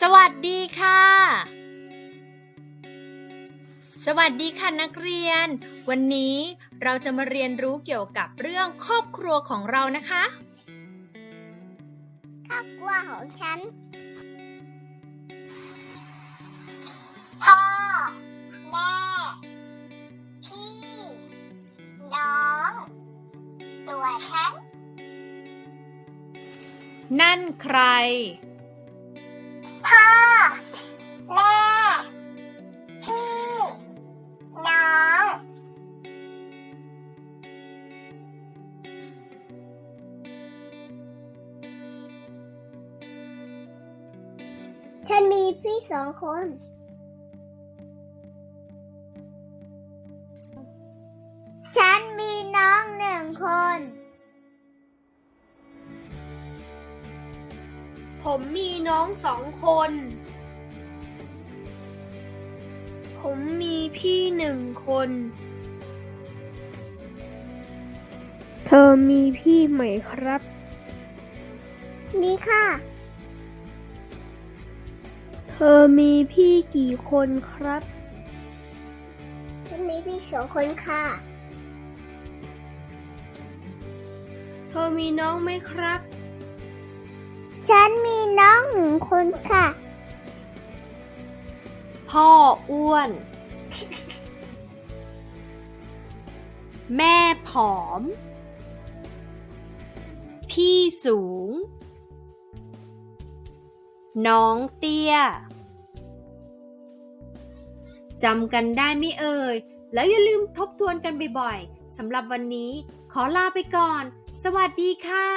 สวัสดีค่ะ สวัสดีค่ะนักเรียน วันนี้เราจะมาเรียนรู้เกี่ยวกับเรื่องครอบครัวของเรานะคะ ครอบครัวของฉัน พ่อ แม่ พี่ น้อง ตัวฉัน นั่นใคร พ่อ แม่ พี่ น้อง ฉันมีพี่สองคน ผมมีน้องสองคน ผมมีพี่หนึ่งคน เธอมีพี่ไหมครับ มีค่ะ เธอมีพี่กี่คนครับ ฉันมีพี่สองคนค่ะ เธอมีน้องไหมครับ คนค่ะ พ่ออ้วน แม่ผอม พี่สูง น้องเตี้ยจำกันได้ไหม่เอ่ย แล้วอย่าลืมทบทวนกันบ่อยๆสำหรับวันนี้ขอลาไปก่อน สวัสดีค่ะ